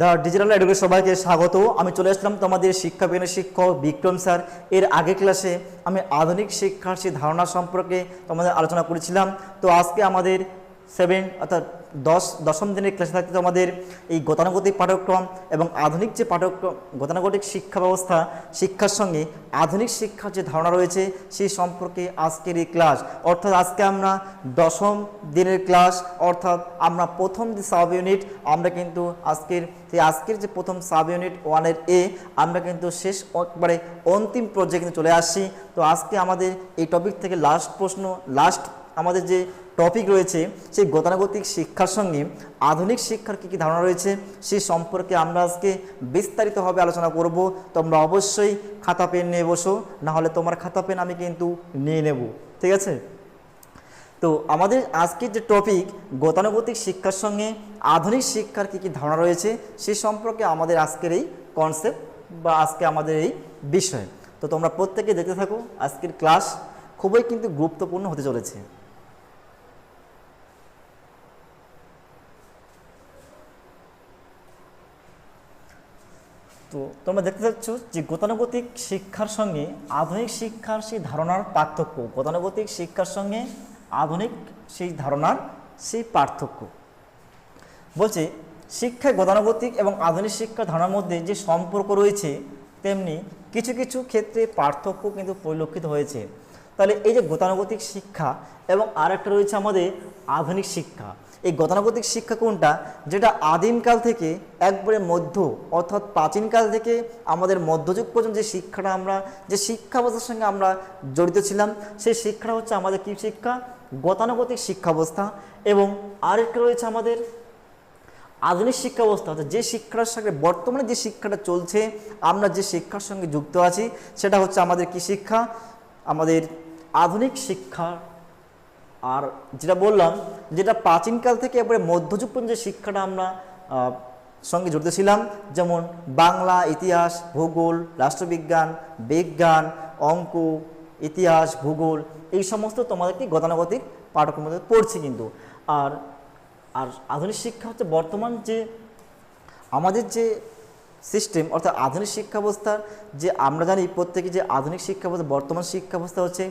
The digital education সবাইকে স্বাগত। আমি চলে আসলাম তোমাদের শিক্ষা বিজ্ঞানের শিক্ষক বিক্রম স্যার। এর আগে ক্লাসে আমি আধুনিক শিক্ষার সেই ধারণা সম্পর্কে তোমাদের আলোচনা করেছিলাম। তো আজকে আমাদের সেভেন, অর্থাৎ দশ, দশম দিনের ক্লাসে থাকতে আমাদের এই গতানুগতিক পাঠ্যক্রম এবং আধুনিক যে পাঠ্যক্রম, গতানুগতিক শিক্ষা ব্যবস্থা, শিক্ষার সঙ্গে আধুনিক শিক্ষার যে ধারণা রয়েছে, সেই সম্পর্কে আজকের এই ক্লাস অর্থাৎ আজকে আমরা দশম দিনের ক্লাস অর্থাৎ আমরা প্রথম যে সাব ইউনিট আমরা কিন্তু আজকের, সেই আজকের যে প্রথম সাব ইউনিট ওয়ানের এ আমরা কিন্তু শেষ একবারে অন্তিম পর্যায়ে কিন্তু চলে আসছি। তো আজকে আমাদের এই টপিক থেকে লাস্ট প্রশ্ন লাস্ট আমাদের যে টপিক রয়েছে, সেই গতানুগতিক শিক্ষার সঙ্গে আধুনিক শিক্ষার কী কী ধারণা রয়েছে সেই সম্পর্কে আমরা আজকে বিস্তারিতভাবে আলোচনা করব। তোমরা অবশ্যই খাতা পেন নিয়ে বসো, না হলে তোমার খাতা পেন আমি কিন্তু নিয়ে নেব, ঠিক আছে? তো আমাদের আজকের যে টপিক গতানুগতিক শিক্ষার সঙ্গে আধুনিক শিক্ষার কী কী ধারণা রয়েছে সেই সম্পর্কে আমাদের আজকের এই কনসেপ্ট বা আজকে আমাদের এই বিষয়। তো তোমরা প্রত্যেকে দেখতে থাকো, আজকের ক্লাস খুবই কিন্তু গুরুত্বপূর্ণ হতে চলেছে। তো তোমরা দেখতে পাচ্ছ যে গতানুগতিক শিক্ষার সঙ্গে আধুনিক শিক্ষার সেই ধারণার পার্থক্য। গতানুগতিক শিক্ষার সঙ্গে আধুনিক সেই ধারণার সেই পার্থক্য। বলছে, শিক্ষায় গতানুগতিক এবং আধুনিক শিক্ষার ধারণার মধ্যে যে সম্পর্ক রয়েছে, তেমনি কিছু কিছু ক্ষেত্রে পার্থক্য কিন্তু পরিলক্ষিত হয়েছে। তাহলে এই যে গতানুগতিক শিক্ষা এবং আরেকটা রয়েছে আমাদের আধুনিক শিক্ষা। এই গতানুগতিক শিক্ষা কোনটা? যেটা আদিমকাল থেকে একবারে মধ্য অর্থাৎ প্রাচীনকাল থেকে আমাদের মধ্যযুগ পর্যন্ত যে শিক্ষাটা আমরা, যে শিক্ষা ব্যবস্থার সঙ্গে আমরা জড়িত ছিলাম, সেই শিক্ষাটা হচ্ছে আমাদের কী শিক্ষা? গতানুগতিক শিক্ষা ব্যবস্থা এবং আরেকটা রয়েছে আমাদের আধুনিক শিক্ষা ব্যবস্থা অর্থাৎ যে শিক্ষার সঙ্গে, বর্তমানে যে শিক্ষাটা চলছে, আমরা যে শিক্ষার সঙ্গে যুক্ত আছি, সেটা হচ্ছে আমাদের কি শিক্ষা? আমাদের আধুনিক শিক্ষা আর যেটা বললাম, যেটা প্রাচীনকাল থেকে এবারে মধ্যযুগ পর্যন্ত যে শিক্ষাটা আমরা সঙ্গে জড়িত ছিলাম, যেমন বাংলা, ইতিহাস, ভূগোল, রাষ্ট্রবিজ্ঞান, বিজ্ঞান, অঙ্ক, ইতিহাস, ভূগোল, এই সমস্ত তোমাদেরকে গতানুগতিক পাঠ্যক্রম মধ্যে পড়ছি কিন্তু। আর আর আধুনিক শিক্ষা হচ্ছে বর্তমান যে, আমাদের যে সিস্টেম, অর্থাৎ আধুনিক শিক্ষা ব্যবস্থার যে আমরা জানি প্রত্যেকে যে আধুনিক শিক্ষা ব্যবস্থা বর্তমান শিক্ষা ব্যবস্থা হচ্ছে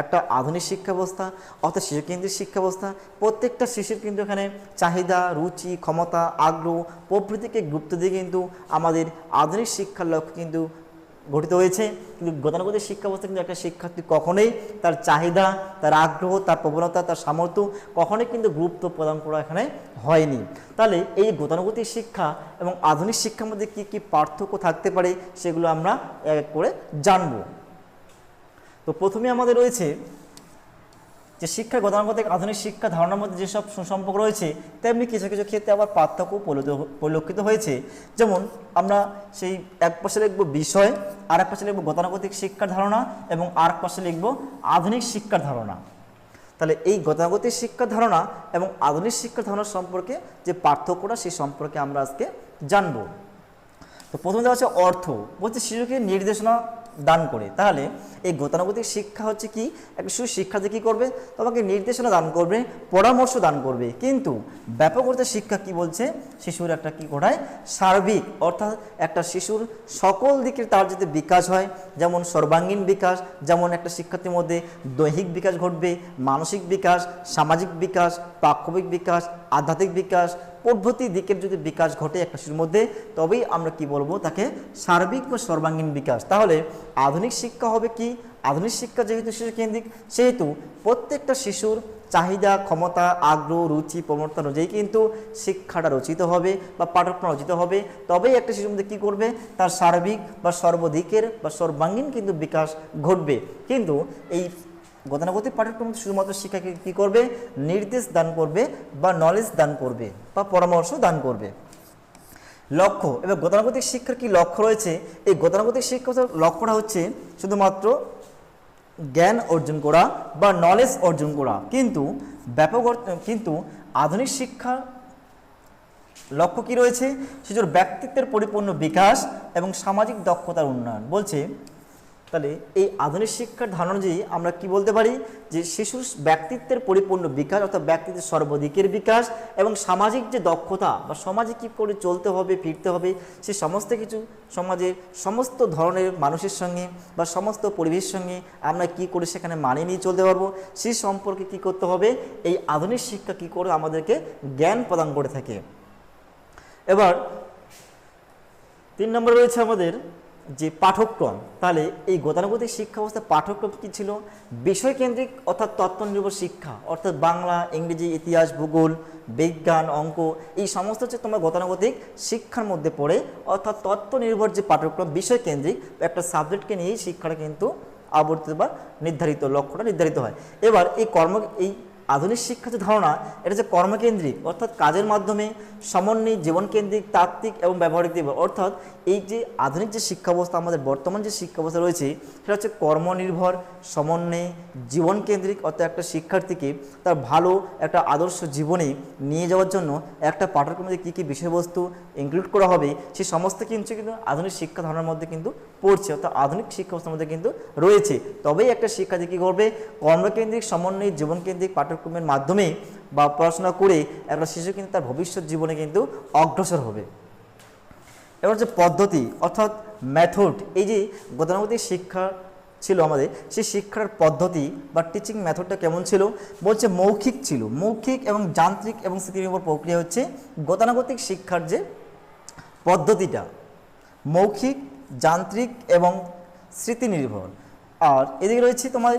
একটা আধুনিক শিক্ষা ব্যবস্থা অর্থাৎ শিশুকেন্দ্রিক শিক্ষা ব্যবস্থা প্রত্যেকটা শিশুর কিন্তু এখানে চাহিদা, রুচি, ক্ষমতা, আগ্রহ প্রভৃতিকে গুরুত্ব দিয়ে কিন্তু আমাদের আধুনিক শিক্ষার লক্ষ্য কিন্তু গঠিত হয়েছে, কিন্তু গতানুগতিক শিক্ষা ব্যবস্থা কিন্তু একটা শিক্ষার্থী কখনোই তার চাহিদা, তার আগ্রহ, তার প্রবণতা, তার সামর্থ্য কখনোই কিন্তু গুরুত্ব প্রদান করা এখানে হয়নি। তাহলে এই গতানুগতিক শিক্ষা এবং আধুনিক শিক্ষার মধ্যে কী কী পার্থক্য থাকতে পারে সেগুলো আমরা এক এক করে জানব। তো প্রথমে আমাদের রয়েছে যে শিক্ষা গতানুগতিক আধুনিক শিক্ষা ধারণার মধ্যে যেসব সুসম্পর্ক রয়েছে, তেমনি কিছু কিছু ক্ষেত্রে আবার পার্থক্য পরিলক্ষিত- পরিলক্ষিত হয়েছে। যেমন, আমরা সেই এক পাশে লিখব বিষয় আর এক পাশে লিখব গতানুগতিক শিক্ষার ধারণা এবং আর এক পাশে লিখব আধুনিক শিক্ষার ধারণা। তাহলে এই গতানুগতিক শিক্ষার ধারণা এবং আধুনিক শিক্ষার ধারণা সম্পর্কে যে পার্থক্যটা, সেই সম্পর্কে আমরা আজকে জানব। তো প্রথমে দেওয়া হচ্ছে অর্থ। বলছে শিশুকে নির্দেশনা দান করে। তাহলে এই গতানুগতিক শিক্ষা হচ্ছে কি? এক শিশু শিক্ষাতে কী করবে? তোমাকে নির্দেশনা দান করবে, পরামর্শ দান করবে। কিন্তু ব্যাপক অর্থে শিক্ষা কি বলছে? শিশুর একটা কি ঘটায়? সার্বিক, অর্থাৎ একটা শিশুর সকল দিকের তার যাতে বিকাশ হয়, যেমন সর্বাঙ্গীন বিকাশ, যেমন একটা শিক্ষার্থীর মধ্যে দৈহিক বিকাশ ঘটবে, মানসিক বিকাশ, সামাজিক বিকাশ, প্রাক্ষবিক বিকাশ, আধ্যাত্মিক বিকাশ প্রভৃতি দিকের যদি বিকাশ ঘটে একটা শিশুর মধ্যে, তবেই আমরা কি বলব, তাকে সার্বিক বা সর্বাঙ্গীন বিকাশ। তাহলে আধুনিক শিক্ষা হবে কি? আধুনিক শিক্ষা যেহেতু শিশু কেন্দ্রিক, সেহেতু প্রত্যেকটা শিশুর চাহিদা, ক্ষমতা, আগ্রহ, রুচি, প্রবণতা অনুযায়ী কিন্তু শিক্ষাটা রচিত হবে বা পাঠ্যক্রম রচিত হবে। তবেই একটা শিশুর মধ্যে কী করবে? তার সার্বিক বা সর্বদিকের বা সর্বাঙ্গীন কিন্তু বিকাশ ঘটবে। কিন্তু এই গতানুগতিক পাঠ্যক্রম শুধুমাত্র শিক্ষাকে কী করবে? নির্দেশ দান করবে বা নলেজ দান করবে বা পরামর্শ দান করবে। লক্ষ্য, এবার গতানুগতিক শিক্ষার কি লক্ষ্য রয়েছে? এই গতানুগতিক শিক্ষার লক্ষ্যটা হচ্ছে শুধুমাত্র জ্ঞান অর্জন করা বা নলেজ অর্জন করা। কিন্তু ব্যাপক কিন্তু আধুনিক শিক্ষা লক্ষ্য কি রয়েছে? শিশুর ব্যক্তিত্বের পরিপূর্ণ বিকাশ এবং সামাজিক দক্ষতার উন্নয়ন। বলছে তাহলে এই আধুনিক শিক্ষার ধারণা অনুযায়ী আমরা কি বলতে পারি? যে শিশুর ব্যক্তিত্বের পরিপূর্ণ বিকাশ অর্থাৎ ব্যক্তিত্বের সর্বদিকের বিকাশ এবং সামাজিক যে দক্ষতা বা সমাজে কী করে চলতে হবে, ফিরতে হবে, সে সমস্ত কিছু সমাজের সমস্ত ধরনের মানুষের সঙ্গে বা সমস্ত পরিবেশের সঙ্গে আমরা কি করে সেখানে মানিয়ে নিয়ে চলতে পারব? সেই সম্পর্কে কি করতে হবে? এই আধুনিক শিক্ষা কি করে আমাদেরকে জ্ঞান প্রদান করে থাকে? এবার তিন নম্বরে রয়েছে আমাদের যে পাঠ্যক্রম তাহলে এই গতানুগতিক শিক্ষা ব্যবস্থার পাঠ্যক্রম কী ছিল? বিষয়কেন্দ্রিক অর্থাৎ তত্ত্ব নির্ভর শিক্ষা, অর্থাৎ বাংলা, ইংরেজি, ইতিহাস, ভূগোল, বিজ্ঞান, অঙ্ক, এই সমস্ত হচ্ছে তোমার গতানুগতিক শিক্ষার মধ্যে পড়ে, অর্থাৎ তত্ত্ব নির্ভর যে পাঠ্যক্রম বিষয়কেন্দ্রিক একটা সাবজেক্টকে নিয়েই শিক্ষাটা কিন্তু আবর্তিত বা নির্ধারিত, লক্ষ্যটা নির্ধারিত হয়। এবার এই কর্ম, এই আধুনিক শিক্ষা যে ধারণা, এটা যে কর্মকেন্দ্রিক, অর্থাৎ কাজের মাধ্যমে সমন্বয়, জীবনকেন্দ্রিক, তাত্ত্বিক এবং ব্যবহারিক দিক, অর্থাৎ এই যে আধুনিক যে শিক্ষা ব্যবস্থা আমাদের বর্তমান যে শিক্ষা ব্যবস্থা রয়েছে, সেটা হচ্ছে কর্মনির্ভর, সমন্বয়ে, জীবনকেন্দ্রিক, অর্থাৎ একটা শিক্ষার্থীকে তার ভালো একটা আদর্শ জীবনে নিয়ে যাওয়ার জন্য একটা পাঠ্যক্রমে কী কী বিষয়বস্তু ইনক্লুড করা হবে, সে সমস্ত কিছু কিন্তু আধুনিক শিক্ষা ধারণার মধ্যে কিন্তু পড়ছে, অর্থাৎ আধুনিক শিক্ষা ব্যবস্থার মধ্যে কিন্তু রয়েছে। তবেই একটা শিক্ষার্থী কী করবে? কর্মকেন্দ্রিক, সমন্বয়, জীবনকেন্দ্রিক পাঠ্যক্রমের মাধ্যমে বা পড়াশোনা করে একটা শিশু কিন্তু তার ভবিষ্যৎ জীবনে কিন্তু অগ্রসর হবে। এবার যে পদ্ধতি, অর্থাৎ মেথড এই যে গতানুগতিক শিক্ষা ছিল আমাদের, সেই শিক্ষার পদ্ধতি বা টিচিং মেথডটা কেমন ছিল? বলছে মৌখিক ছিল। মৌখিক এবং যান্ত্রিক এবং স্মৃতিনির্ভর প্রক্রিয়া হচ্ছে গতানুগতিক শিক্ষার যে পদ্ধতিটা। মৌখিক, যান্ত্রিক এবং স্মৃতিনির্ভর। আর এদিকে রয়েছে তোমার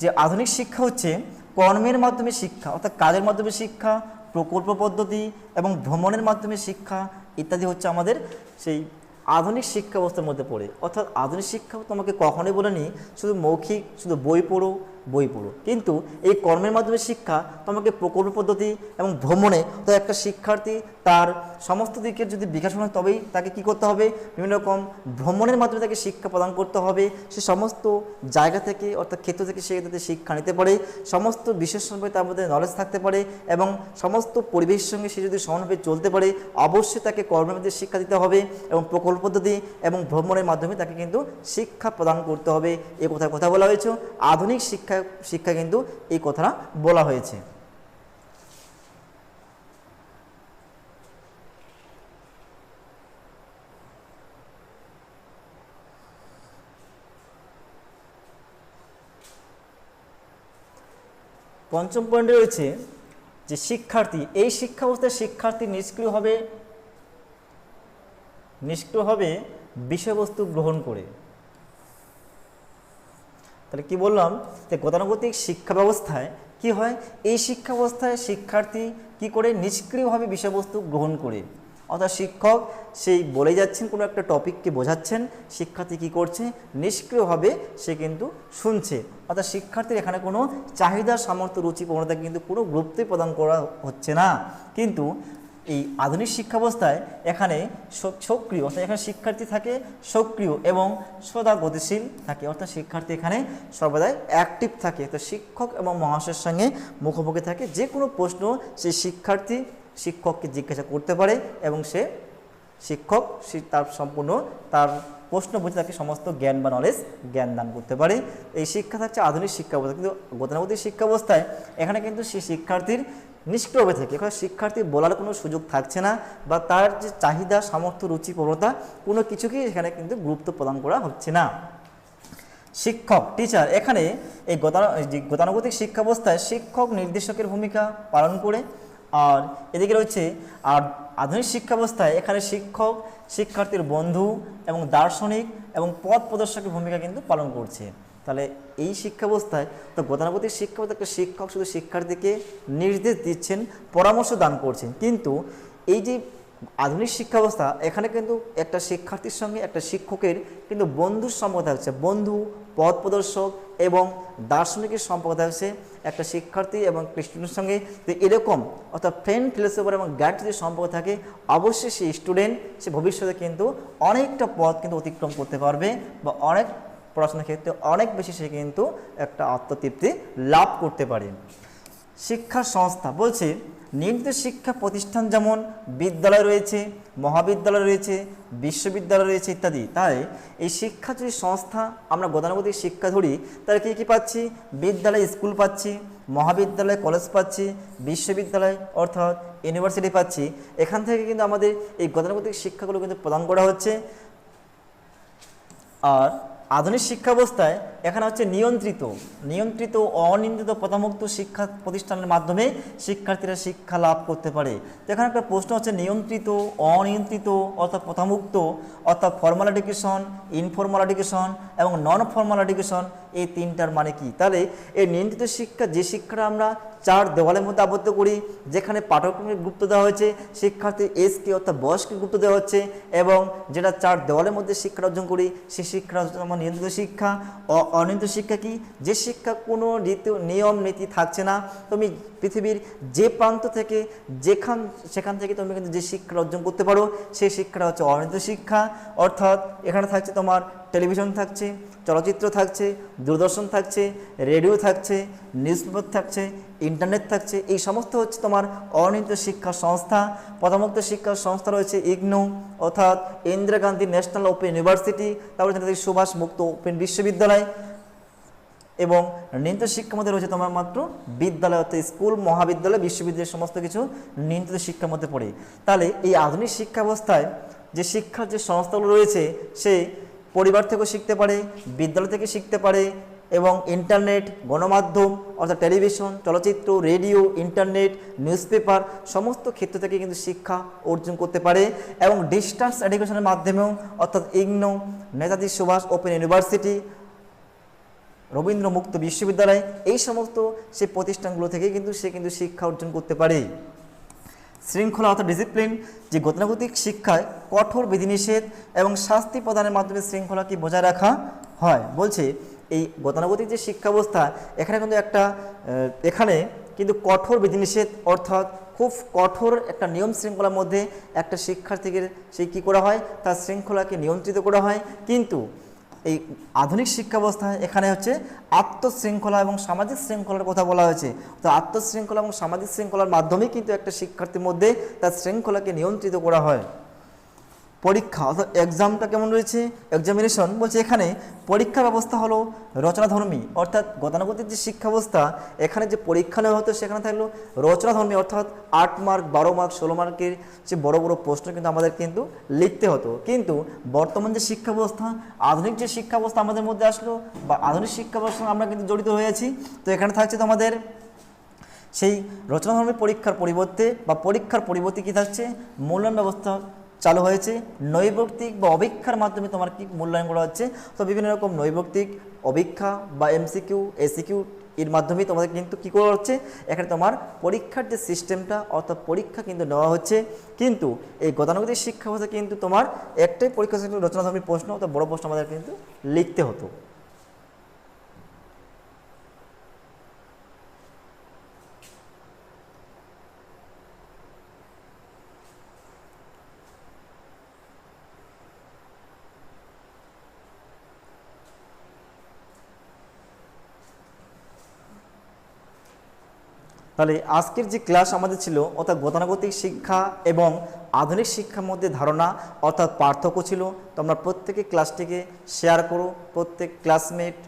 যে আধুনিক শিক্ষা হচ্ছে কর্মের মাধ্যমে শিক্ষা, অর্থাৎ কাজের মাধ্যমে শিক্ষা, প্রকল্প পদ্ধতি এবং ভ্রমণের মাধ্যমে শিক্ষা ইত্যাদি হচ্ছে আমাদের সেই আধুনিক শিক্ষা ব্যবস্থার মধ্যে পড়ে। অর্থাৎ আধুনিক শিক্ষা তোমাকে কখনোই বলে বলেনি শুধু মৌখিক, শুধু বই পড়ো বই পড়ো। কিন্তু এই কর্মের মাধ্যমে শিক্ষা, তোমাকে প্রকল্প পদ্ধতি এবং ভ্রমণে তো একটা শিক্ষার্থী তার সমস্ত দিকের যদি বিকাশ হয়, তবেই তাকে কি করতে হবে? বিভিন্ন রকম ভ্রমণের মাধ্যমে তাকে শিক্ষা প্রদান করতে হবে। সে সমস্ত জায়গা থেকে, অর্থাৎ ক্ষেত্র থেকে সে যাতে শিক্ষা নিতে পারে। সমস্ত বিশেষ সম্পর্কে তার মধ্যে নলেজ থাকতে পারে এবং সমস্ত পরিবেশের সঙ্গে সে যদি সমানভাবে চলতে পারে, অবশ্যই তাকে কর্মের মধ্যে শিক্ষা দিতে হবে এবং প্রকল্প পদ্ধতি এবং ভ্রমণের মাধ্যমে তাকে কিন্তু শিক্ষা প্রদান করতে হবে। এই কথার কথা বলা হয়েছে। আধুনিক শিক্ষা শিক্ষা কিন্তু এই কথাটা বলা হয়েছে। পঞ্চম পয়েন্টে রয়েছে যে শিক্ষার্থী, এই শিক্ষা ব্যবস্থায় শিক্ষার্থী নিষ্ক্রিয় হবে নিষ্ক্রিয় হবে বিষয়বস্তু গ্রহণ করে। তাহলে কি বললাম? যে গতানুগতিক শিক্ষা ব্যবস্থায় কি হয়? এই শিক্ষা ব্যবস্থায় শিক্ষার্থী কি করে? নিষ্ক্রিয়ভাবে বিষয়বস্তু গ্রহণ করে। অর্থাৎ শিক্ষক সেই বলে যাচ্ছেন, কোনো একটা টপিককে বোঝাচ্ছেন, শিক্ষার্থী কি করছে? নিষ্ক্রিয়ভাবে সে কিন্তু শুনছে। অর্থাৎ শিক্ষার্থীর এখানে কোনো চাহিদা, সামর্থ্য, রুচি, প্রবণতা কিন্তু কোনো গুরুত্বই প্রদান করা হচ্ছে না। কিন্তু এই আধুনিক শিক্ষা ব্যবস্থায় এখানে সক্রিয়, অর্থাৎ এখানে শিক্ষার্থী থাকে, সক্রিয় এবং সদা গতিশীল থাকে। অর্থাৎ শিক্ষার্থী এখানে সর্বদাই অ্যাক্টিভ থাকে। তো শিক্ষক এবং মহাশয়ের সঙ্গে মুখোমুখি থাকে। যে কোনো প্রশ্ন সেই শিক্ষার্থী শিক্ষককে জিজ্ঞাসা করতে পারে এবং সে শিক্ষক, সে তার সম্পূর্ণ, তার প্রশ্ন বুঝে তাকে সমস্ত জ্ঞান বা নলেজ জ্ঞান দান করতে পারে। এই শিক্ষা থাকছে আধুনিক শিক্ষা ব্যবস্থা কিন্তু গতানুগতিক শিক্ষা ব্যবস্থায় এখানে কিন্তু সেই শিক্ষার্থীর নিষ্ক্রিয়ভাবে থাকে এখানে শিক্ষার্থী বলার কোনো সুযোগ থাকছে না বা তার যে চাহিদা, সামর্থ্য, রুচি, প্রবণতা, কোনো কিছুকেই এখানে কিন্তু গুরুত্ব প্রদান করা হচ্ছে না। শিক্ষক টিচার এখানে এই গতানুগতিক শিক্ষা ব্যবস্থায় শিক্ষক নির্দেশকের ভূমিকা পালন করে আর এদিকে রয়েছে, আর আধুনিক শিক্ষা ব্যবস্থায় এখানে শিক্ষক, শিক্ষার্থীর বন্ধু এবং দার্শনিক এবং পথ প্রদর্শকের ভূমিকা কিন্তু পালন করছে। তাহলে এই শিক্ষা ব্যবস্থায় তো গতানুগতিক শিক্ষা ব্যবস্থা শিক্ষক শুধু শিক্ষার্থীকে নির্দেশ দিচ্ছেন, পরামর্শ দান করছেন। কিন্তু এই যে আধুনিক শিক্ষা ব্যবস্থা এখানে কিন্তু একটা শিক্ষার্থীর সঙ্গে একটা শিক্ষকের কিন্তু বন্ধুর সম্পর্ক থাকছে। বন্ধু, পথ প্রদর্শক এবং দার্শনিকের সম্পর্ক থাকছে। একটা শিক্ষার্থী এবং স্টুডেন্টের সঙ্গে তো এরকম অর্থাৎ ফ্রেন্ড ফিলোসফার এবং গাইড যদি সম্পর্ক থাকে, অবশ্যই সেই স্টুডেন্ট সে ভবিষ্যতে কিন্তু অনেকটা পথ কিন্তু অতিক্রম করতে পারবে বা অনেক পড়াশোনার ক্ষেত্রে অনেক বেশি সে কিন্তু একটা আত্মতৃপ্তি লাভ করতে পারে। শিক্ষা সংস্থা বলছে নিয়মিত শিক্ষা প্রতিষ্ঠান যেমন বিদ্যালয় রয়েছে, মহাবিদ্যালয় রয়েছে, বিশ্ববিদ্যালয় রয়েছে ইত্যাদি। তাই এই শিক্ষা যদি সংস্থা, আমরা গতানুগতিক শিক্ষা ধরি, তাহলে কী কী পাচ্ছি? বিদ্যালয়, স্কুল পাচ্ছি, মহাবিদ্যালয়, কলেজ পাচ্ছি, বিশ্ববিদ্যালয় অর্থাৎ ইউনিভার্সিটি পাচ্ছি। এখান থেকে কিন্তু আমাদের এই গতানুগতিক শিক্ষাগুলো কিন্তু প্রদান করা হচ্ছে। আর আধুনিক শিক্ষা ব্যবস্থায় এখানে হচ্ছে নিয়ন্ত্রিত নিয়ন্ত্রিত অনিয়ন্ত্রিত প্রথামুক্ত শিক্ষা প্রতিষ্ঠানের মাধ্যমে শিক্ষার্থীরা শিক্ষা লাভ করতে পারে। তো এখানে একটা প্রশ্ন হচ্ছে, নিয়ন্ত্রিত, অনিয়ন্ত্রিত অর্থাৎ প্রথামুক্ত অর্থাৎ ফর্মাল এডুকেশন ইনফর্মাল এডুকেশন এবং নন ফর্মাল এডুকেশন এই তিনটার মানে কি? তাহলে এই নিয়ন্ত্রিত শিক্ষা, যে শিক্ষাটা আমরা চার দেওয়ালের মধ্যে আবদ্ধ করি, যেখানে পাঠ্যক্রমের গুরুত্ব দেওয়া হয়েছে, শিক্ষার্থী এসকে অর্থাৎ বয়সকে গুরুত্ব দেওয়া হচ্ছে এবং যেটা চার দেওয়ালের মধ্যে শিক্ষা অর্জন করি, সেই শিক্ষা হচ্ছে আমার নিয়ন্ত্রিত শিক্ষা অনিয়ন্ত্রিত শিক্ষা কি? যে শিক্ষা কোনো রীতি নিয়ম, নীতি থাকছে না। তুমি পৃথিবীর যে প্রান্ত থেকে, যেখান, সেখান থেকে তুমি কিন্তু যে শিক্ষা অর্জন করতে পারো, সেই শিক্ষাটা হচ্ছে অনিয়ন্ত্রিত শিক্ষা। অর্থাৎ এখানে থাকছে তোমার টেলিভিশন থাকছে, চলচ্চিত্র থাকছে, দূরদর্শন থাকছে, রেডিও থাকছে নিউজ পেপার থাকছে, ইন্টারনেট থাকছে, এই সমস্ত হচ্ছে তোমার অনিয়ন্ত্রিত শিক্ষা সংস্থা। প্রথমত শিক্ষা সংস্থা রয়েছে ইগনু, অর্থাৎ Indira Gandhi national open university, তারপরে সুভাষ মুক্ত ওপেন বিশ্ববিদ্যালয় এবং নিয়ন্ত্রিত শিক্ষার মধ্যে রয়েছে তোমার মাত্র বিদ্যালয়, অর্থাৎ স্কুল, মহাবিদ্যালয়, বিশ্ববিদ্যালয়, সমস্ত কিছু নিয়ন্ত্রিত শিক্ষার মধ্যে পড়ে। তাহলে এই আধুনিক শিক্ষা ব্যবস্থায় যে শিক্ষার যে সংস্থাগুলো রয়েছে, সে পরিবার থেকেও শিখতে পারে, বিদ্যালয় থেকে শিখতে পারে এবং ইন্টারনেট গণমাধ্যম, অর্থাৎ টেলিভিশন চলচ্চিত্র রেডিও ইন্টারনেট নিউজ পেপার সমস্ত ক্ষেত্র থেকে কিন্তু শিক্ষা অর্জন করতে পারে এবং ডিস্টান্স এডুকেশনের মাধ্যমেও, অর্থাৎ IGNOU, Netaji Subhas open university Rabindra মুক্ত বিশ্ববিদ্যালয়, এই সমস্ত সে প্রতিষ্ঠানগুলো থেকে কিন্তু সে কিন্তু শিক্ষা অর্জন করতে পারে। শৃঙ্খলা অর্থাৎ ডিসিপ্লিন যে গতানুগতিক শিক্ষায় কঠোর বিধিনিষেধ এবং শাস্তি প্রদানের মাধ্যমে শৃঙ্খলাকে বজায় রাখা হয়। বলছে, এই গতানুগতিক যে শিক্ষা ব্যবস্থা এখানে কিন্তু একটা এখানে কিন্তু কঠোর বিধিনিষেধ অর্থাৎ খুব কঠোর একটা নিয়ম শৃঙ্খলার মধ্যে একটা শিক্ষার্থীকে সেই কী করা হয়? তার শৃঙ্খলাকে নিয়ন্ত্রিত করা হয়। কিন্তু এই আধুনিক শিক্ষা ব্যবস্থায় এখানে হচ্ছে আত্মশৃঙ্খলা এবং সামাজিক শৃঙ্খলার কথা বলা হয়েছে। তো আত্মশৃঙ্খলা এবং সামাজিক শৃঙ্খলার মাধ্যমে কিন্তু একটা শিক্ষার্থীর মধ্যে তার শৃঙ্খলাকে নিয়ন্ত্রিত করা হয়। পরীক্ষা, অর্থাৎ এক্সামটা কেমন রয়েছে? এক্সামিনেশন বলছে এখানে পরীক্ষা ব্যবস্থা হলো রচনাধর্মী, অর্থাৎ গতানুগতিক যে শিক্ষা ব্যবস্থা, এখানে যে পরীক্ষা নেওয়া হতো সেখানে থাকল রচনাধর্মী, অর্থাৎ আট মার্ক, বারো মার্ক, ষোলো মার্কের যে বড় বড় প্রশ্ন কিন্তু আমাদের কিন্তু লিখতে হতো। কিন্তু বর্তমান যে শিক্ষা ব্যবস্থা, আধুনিক যে শিক্ষা ব্যবস্থা আমাদের মধ্যে আসলো বা আধুনিক শিক্ষা ব্যবস্থা আমরা কিন্তু জড়িত হয়েছি, তো এখানে থাকছে তো আমাদের সেই রচনাধর্মী পরীক্ষার পরিবর্তে বা পরীক্ষার পরিবর্তে কী থাকছে? মূল্যায়ন ব্যবস্থা চালু হয়েছে। নৈবর্তিক বা অভিক্ষার মাধ্যমে তোমার কি মূল্যায়ন করা হচ্ছে? তো বিভিন্ন রকম নৈবর্তিক অভিক্ষা বা এমসিকিউ এসিকিউ এর মাধ্যমে তোমাদের কিন্তু কী করা হচ্ছে? এখানে তোমার পরীক্ষার যে সিস্টেমটা, অর্থাৎ পরীক্ষা কিন্তু নেওয়া হচ্ছে। কিন্তু এই গতানুগতিক শিক্ষা ব্যবস্থা কিন্তু তোমার একটাই পরীক্ষা রচনাধর্মী প্রশ্ন, অর্থাৎ বড় প্রশ্ন আমাদের কিন্তু লিখতে হতো। তাহলে আজকের যে ক্লাস আমাদের ছিল, অর্থাৎ গতানুগতিক শিক্ষা এবং আধুনিক শিক্ষার মধ্যে ধারণা, অর্থাৎ পার্থক্য ছিল তোমরা প্রত্যেকে ক্লাসটিকে শেয়ার করো, প্রত্যেক ক্লাসমেট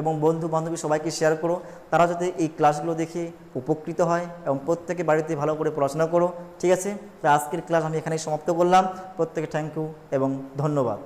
এবং বন্ধু বান্ধবী সবাইকে শেয়ার করো, তারা যাতে এই ক্লাসগুলো দেখে উপকৃত হয় এবং প্রত্যেকে বাড়িতে ভালো করে পড়াশোনা করো, ঠিক আছে? তো আজকের ক্লাস আমি এখানেই সমাপ্ত করলাম, প্রত্যেকে থ্যাংক ইউ এবং ধন্যবাদ।